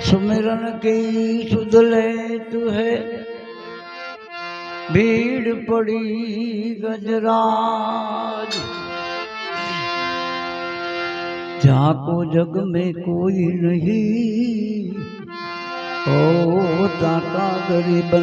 सुमिरन की सुध ले तू है भीड़ पड़ी गजराज जहाँ को जग में कोई नहीं ओ ताका गरीब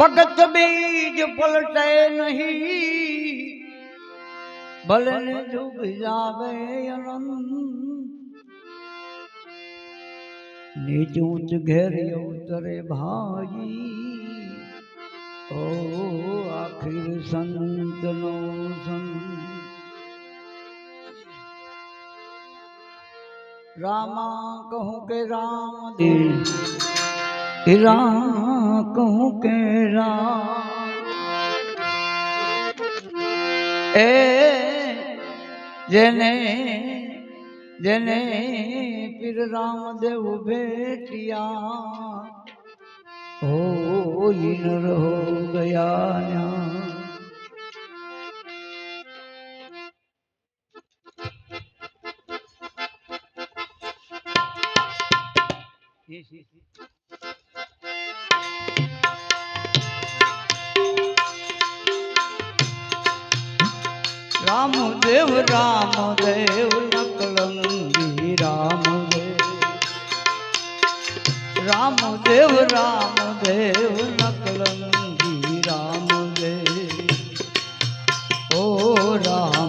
भगत बीज पलटे नहीं। भलन जुग जावे नीच ऊंच घेर उतरे भाई। ओ आखिर संत नो सं रामा कहूँ के राम दे। हम्म। राम કહું કે રામ એ જેને જેને પીર રામદેવ ભેટિયા હો ઈન રહો ગયા ન્યા રામદેવ રામદેવ નકલંગી રામદેવ. રામદેવ રામદેવ નકલંગી રામદેવ. ઓ રામદેવ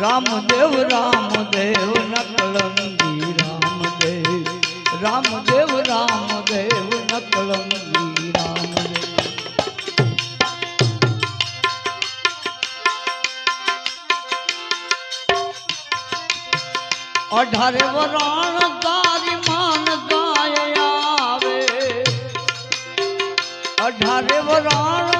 રામદેવ રામદેવ, નકલંગી, રામદેવ રામદેવ રામદેવ, નકલંગી, રામદેવ. અઢારે વરાણ તારી માન ગાય આવે. અઢારે વરાણ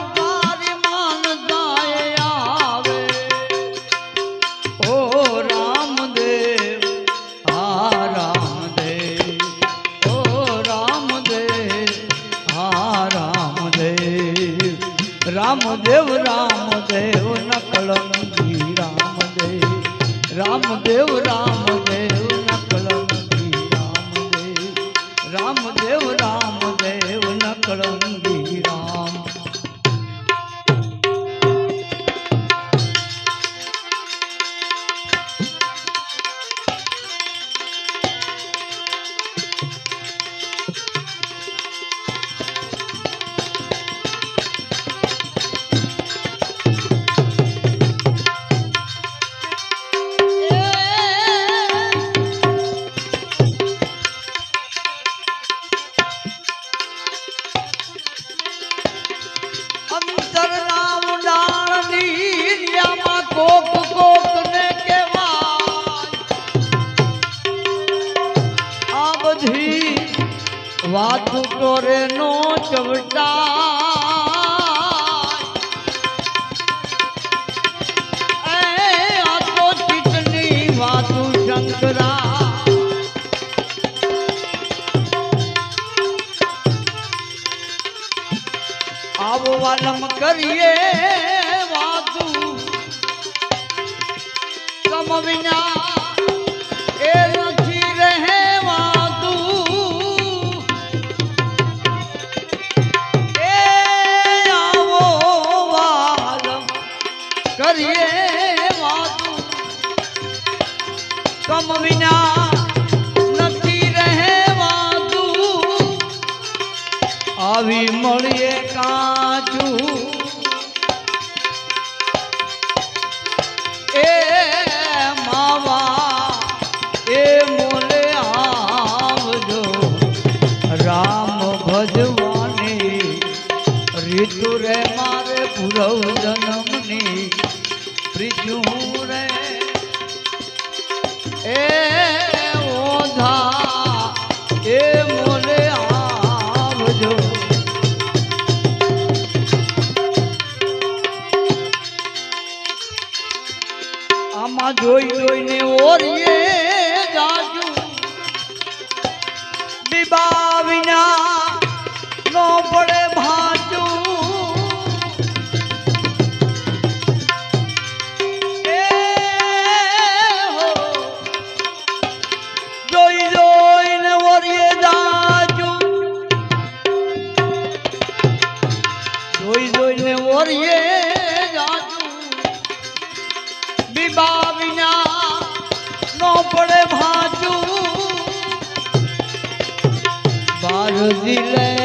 રામદેવ રામદેવ નકલંગી રામદેવ રામદેવ રામદેવ નકલંગી માથું તોરે નો ચવટા વાતું આવો વાલમ કરીએ વાતું. તમ વિના મારે જનમની રે એ ઓધા એ મોલે આવજો. આમાં જોઈ જોઈને ઓરીએ જાજુ. બીબા બીબા વિના નો પડે ભાજુ બાર દિલે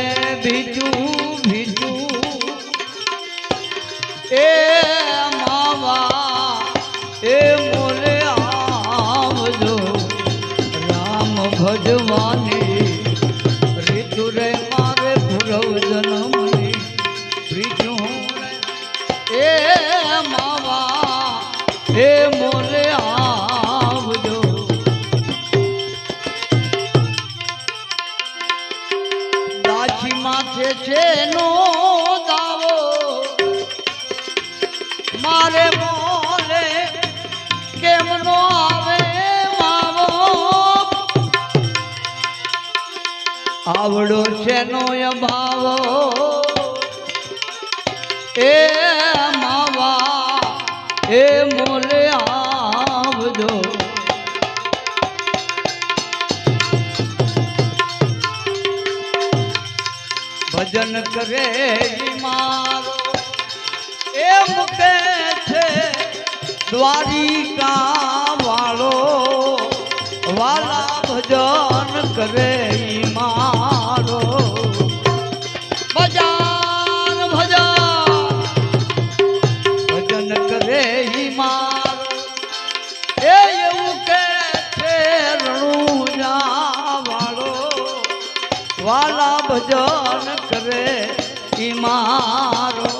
આવડો છે નો ભાવો? એ માવા, એ મોલે આવજો. ભજન કરે મારો. એમ કે છે દ્વારિકા વાળો. વાલા ભજન કરે વાલા ભજન કરે ઈ મારો.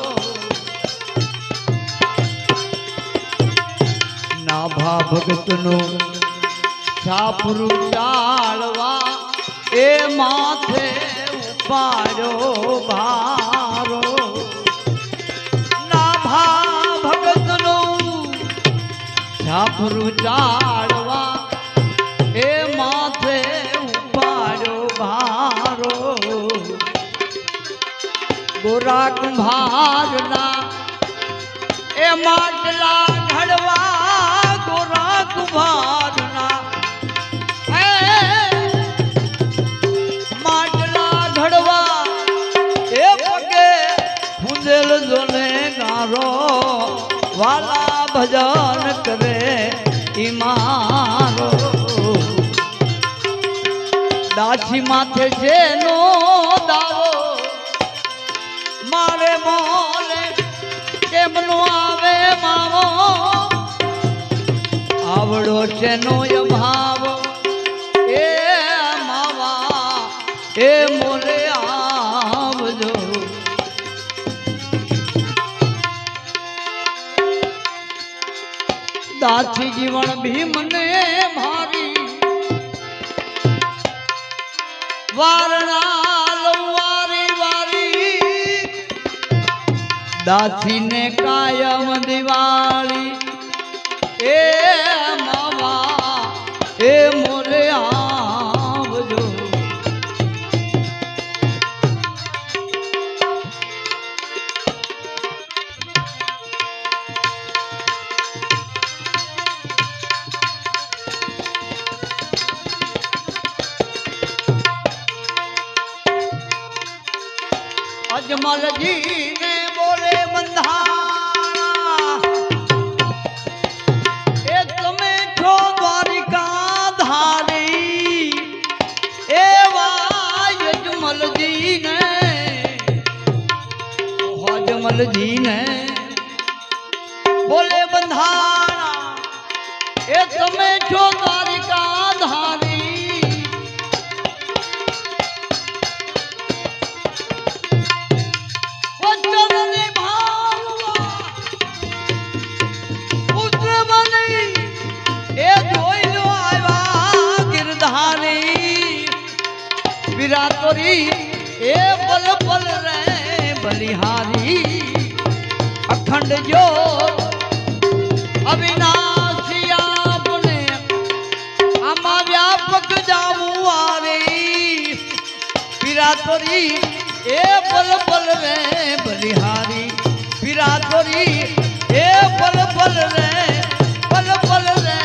નાભા ભગતનું છાપરું ચાળવા એ માથે ઉપાડ્યો ભારો. નાભા ભગતનું છાપરું ચાળવા ગોરા કુંભારના એ માટલા ઘડવા ગોરા કુંભારના. માટલા ઘડવા એ પગે ખુંદેલ જોને ગારો. વાલા ભજન કરે ઈમારો. મારો દાછી માથે જેનો આવડો છે નો ભાવ એ માવા એ મોલે આવજો. દાથી જીવન ભીમને મારી વારણા દાસીને કાયમ દિવાળી. એ માવા એ મોરે આવજો. અજમલજી યજમલજી ને અજમલજી ને બોલે બંધારા એ તમે છો દ્વારિકા ધારી પુત્ર બની એ જોઈ લો આવ્યા એ પલ પલ રે બલિહારી, અખંડ જો અવિનાશી આપને આમાં વ્યાપક જાવું વારી વિરાતોરી એ પલ પલ રે બલિહારી વિરાતોરી એ પલ પલ રે પલ પલ રે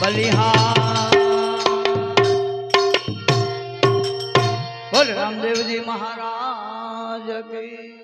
બલિહાર. રામદેવજી મહારાજ કી.